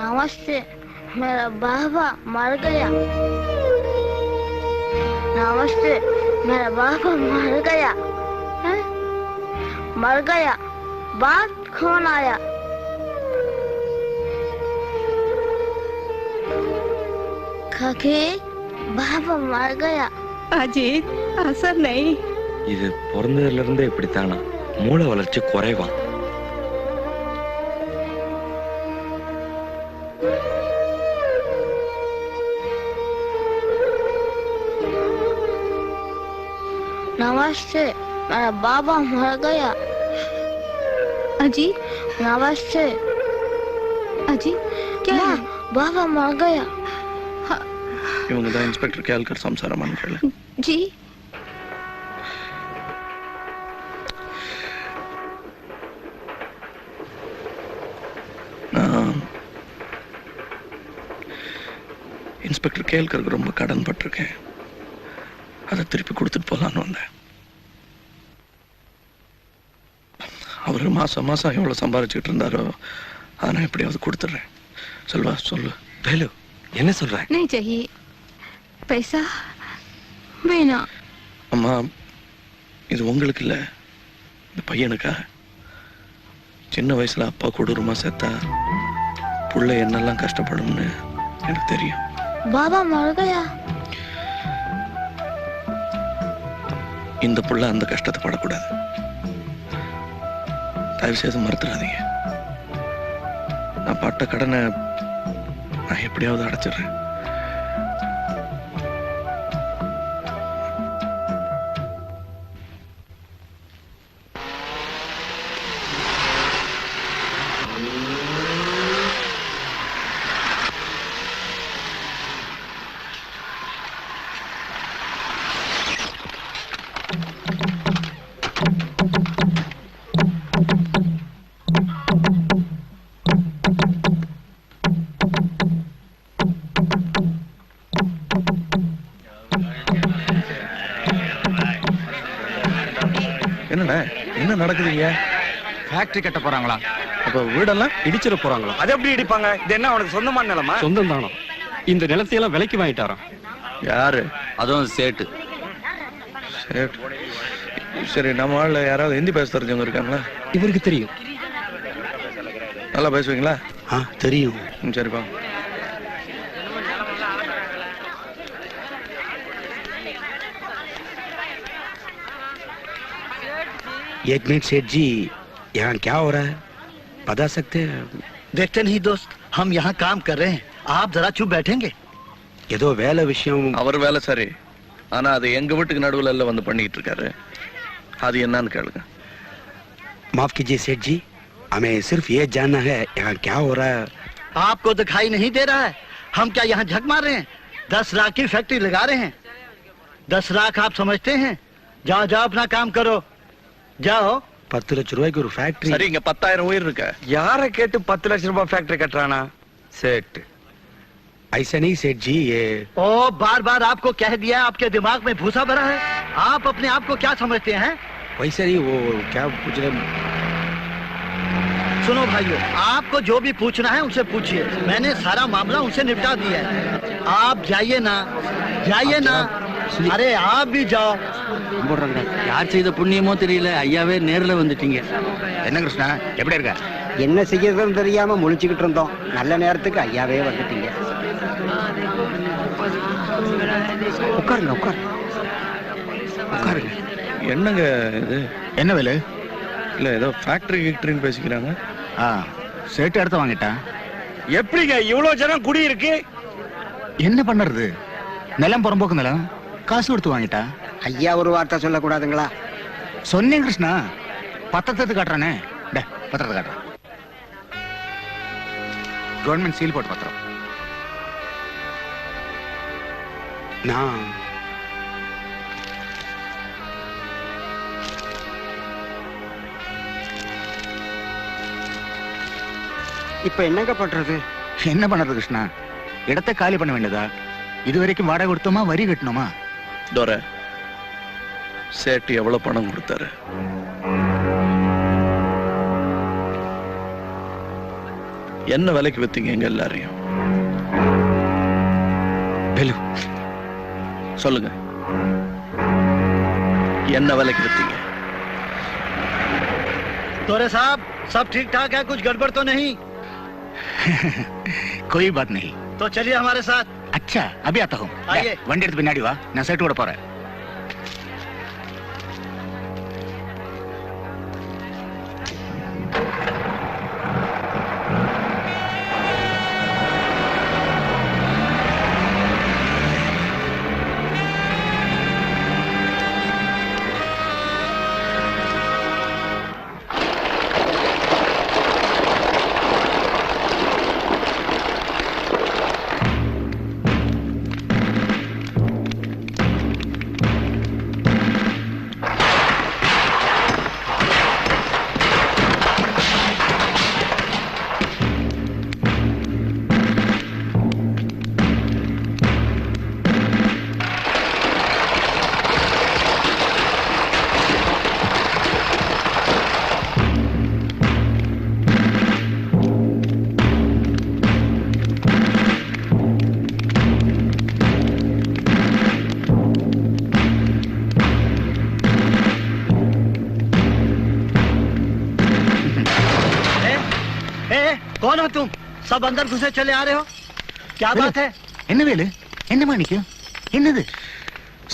नमस्ते मेरा बाबा मर गया नमस्ते मेरा बाबा मर गया हैं? मर गया बात कौन आया काकी बाबा मर गया அஜித் அசர் நெய் இது பிறந்ததுல இருந்தே இப்படித்தானா மூளை வளர்ச்சி குறைவான் नमस्ते मेरा बाबा मर गया અજી આવાજ છે અજી ક્યાં બાવા માં ગયા இவங்க தான் இன்ஸ்பெக்டர் கேல்கர் சம்சாரம் கேளு. જી இன்ஸ்பெக்டர் கேல்கருக்கு ரொம்ப கடன் பட்டிருக்கேன். அதை திருப்பி கொடுத்துட்டு போகலான்னு வந்தேன். அவர் மாசம் மாசம் எவ்வளோ சம்பாரிச்சுக்கிட்டு இருந்தாரோ அதை நான் எப்படியாவது கொடுத்துட்றேன் செல்வா சொல்லு வேலு என்ன சொல்ற नहीं चाहिए पैसा வேணா அம்மா இது உங்களுக்கு இல்லை இந்த பையனுக்கா சின்ன வயசுல அப்பா கொடூரமா செத்தா புள்ள என்னெல்லாம் கஷ்டப்படும்னு எனக்கு தெரியும் बाबा मर गया இந்த புள்ள அந்த கஷ்டத்தை படக்கூடாது தயவு செய்து மறுத்துடாதீங்க நான் பட்ட கடனை நான் எப்படியாவது அடைச்சிடுறேன். நடக்குதுங்க. ஃபேக்டரி கட்ட போறாங்களா? அப்ப வீடெல்லாம் இடிச்சிட போறாங்களா? அது எப்படி இடிப்பாங்க? இது என்ன அவனுக்கு சொந்தமான நிலமா? சொந்தம் தானோ? இந்த நிலத்தையெல்லாம் விலைக்கு வாங்கிட்டாராம். யாரு? அதுவும் சேட்டு. சரி சரி நம்ம ஆள்ல யாராவது ஹிந்தி பேச தெரிஞ்சவங்க இருக்காங்களா? இவருக்கு தெரியும். நல்லா பேசுவீங்களா? ஆ தெரியும். ம், சரிப்பா. एक मिनट सेठ जी यहाँ क्या हो रहा है बता सकते हैं देखते नहीं दोस्त हम यहाँ काम कर रहे हैं आप जरा चुप बैठेंगे ஏதோ வேலை விஷயம் அவர் வேலை சரி ஆனா அது எங்க வீட்டுக்கு நடுவுல எல்லாம் வந்து பண்ணிட்டு இருக்காரு அது என்னன்னு கேளுங்க माफ कीजिए सेठ जी हमें सिर्फ ये जानना है यहाँ क्या हो रहा है आपको दिखाई नहीं दे रहा है हम क्या यहाँ झक मार रहे हैं दस लाख की फैक्ट्री लगा रहे हैं दस लाख आप समझते हैं जाओ जाओ अपना काम करो जाओ பத்து லட்ச ரூபாய்க்கு ஒரு ஃபேக்டரி சரி இங்க பத்தாயிரம் உயிர் இருக்க யாரை கேட்டு பத்து லட்சம் ரூபாய் ஃபேக்டரி கட்டுறானா சேட்டு ऐसा नहीं सेठ जी ये ओ बार बार आपको कह दिया आपके दिमाग में भूसा भरा है आप अपने आप को क्या समझते हैं वैसा नहीं वो क्या पूछ रहे सुनो भाइयों आपको जो भी पूछना है उनसे पूछिए मैंने सारा मामला उनसे निपटा दिया है आप जाइए ना जाइए ना அரே ஆபிஜா. போடுறாங்க யார் செய்த புண்ணியமோ தெரியல. ஐயாவே நேரில் வந்துட்டீங்க. என்ன கிருஷ்ணா? எப்படி இருக்க? என்ன செய்யறதுன்னு தெரியாம முழிச்சுக்கிட்டு இருந்தோம். நல்ல நேரத்துக்கு ஐயாவே வந்துட்டீங்க. உட்காருங்க உட்காரு உட்காருங்க. என்னங்க இது? என்ன வேலை? இல்லை ஏதோ ஃபேக்டரி கிக்டரின்னு பேசிக்கிறாங்க. ஆ சேட்டு எடுத்து வாங்கிட்டேன் எப்படிங்க இவ்வளோ ஜனம் குடியிருக்கு? என்ன பண்ணுறது? நிலம் புறம்போக்கு நிலம். காசு கொடுத்து வாங்கிட்டா? ஐயா ஒரு வார்த்தை சொல்லக்கூடாதுங்களா? சொன்னேன் கிருஷ்ணா. பத்திரத்தை காட்டுறானே. பத்திரத்தை காட்டுறேன் கவர்மெண்ட் சீல் போட்டு பத்திரம். நான் இப்ப என்னங்க பண்றது? என்ன பண்றது கிருஷ்ணா? இடத்தை காலி பண்ண வேண்டியதா? இது வரைக்கும் வாடகை கொடுத்தோமா வரி கட்டணுமா தோர சேட்டு எவ்வளவு பணம் கொடுத்தாரு என்ன விலைக்கு வித்தீங்க எங்க எல்லாரையும் வேலு சொல்லுங்க என்ன விலைக்கு வித்தீங்க तोरे साहब सब ठीक ठाक है कुछ गड़बड़ तो नहीं कोई बात नहीं तो चलिए हमारे साथ அச்சா அபியா தகும் வண்டி எடுத்து பின்னாடி வா. நான் சர்ட் கூட போறேன். कौन हो तुम सब अंदर घुसे चले आ रहे हो क्या बात है என்ன வேலு என்ன மாணிக்கம் என்னது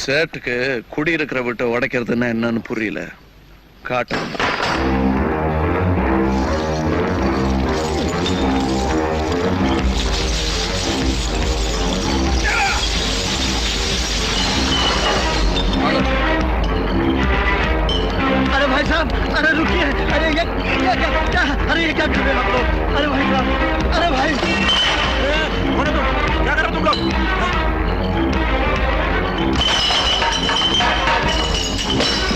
சேட்டுக்கு குடியிருக்கிற விட்டு உடைக்கிறதுன்னா என்னன்னு புரியல காட்டு अरे भाई साहब अरे रुकिए अरे ये ये क्या क्या? अरे, ये क्या कर रहे हम लोग? अरे भाई साहब, अरे भाई। होने दो। क्या कर रहे तुम लोग? Thank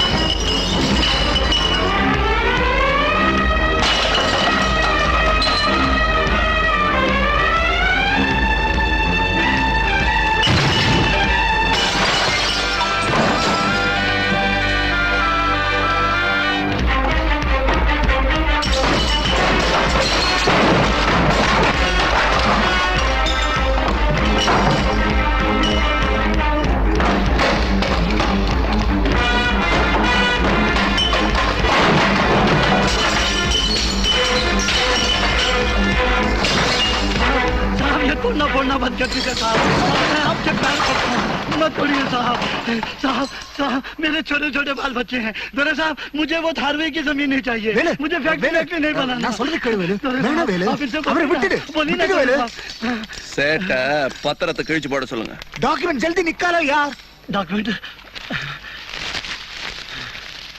बंद कर दीजिए साहब मैं आपसे प्यार करता हूँ मत तोड़िए साहब साहब साहब मेरे छोटे छोटे बाल बच्चे हैं दोरे साहब मुझे वो धारवे की जमीन नहीं चाहिए வேலு, मुझे फैक्ट्री வேலு, फैक्ट्री नहीं बनाना நான் சொல்றது கேளு வேலு. दोरे வேணாம் साहब, வேலு. आप इनसे அவரை बोलिए ना, விட்டுடு. बोलिए ना விட்டுடு दोरे வேலு. साहब। சேட்டை பத்திரத்தை கிழிச்சு போட சொல்லுங்க டாக்குமெண்ட் ஜல்தி நிக்காலோ யார் डॉक्यूमेंट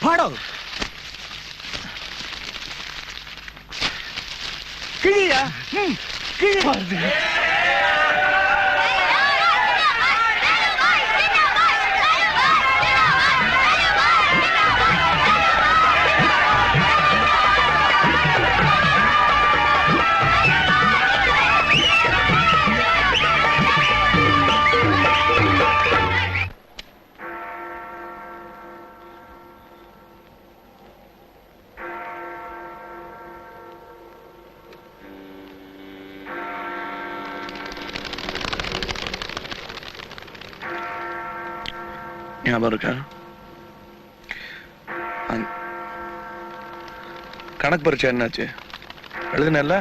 பாடோ கிழியா ம், கிழி मार ஞாபகம் இருக்கா கணக்கு பரீட்சை என்னாச்சு? எழுதுனல்ல?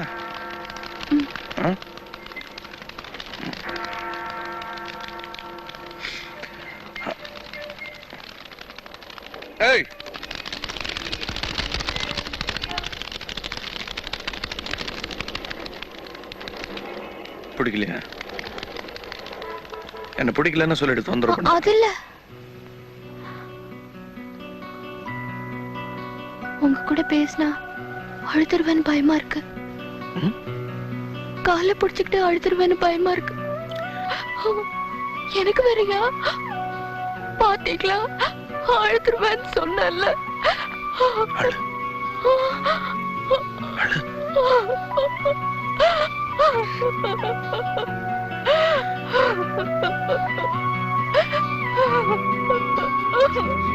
ஏய்! பிடிக்கலையா? என்ன பிடிக்கலன்னு சொல்லிட்டு தொந்தரவு அது இல்ல. கூட பேசினா அழுதுருவேன்னு பயமா இருக்கு? காலை பிடிச்சுக்கிட்டு அழுதுருவேன்னு பயமா இருக்கு. எனக்கு வேறயா? பாத்தீங்களா? அழுதுருவேன்னு சொன்னல. Oh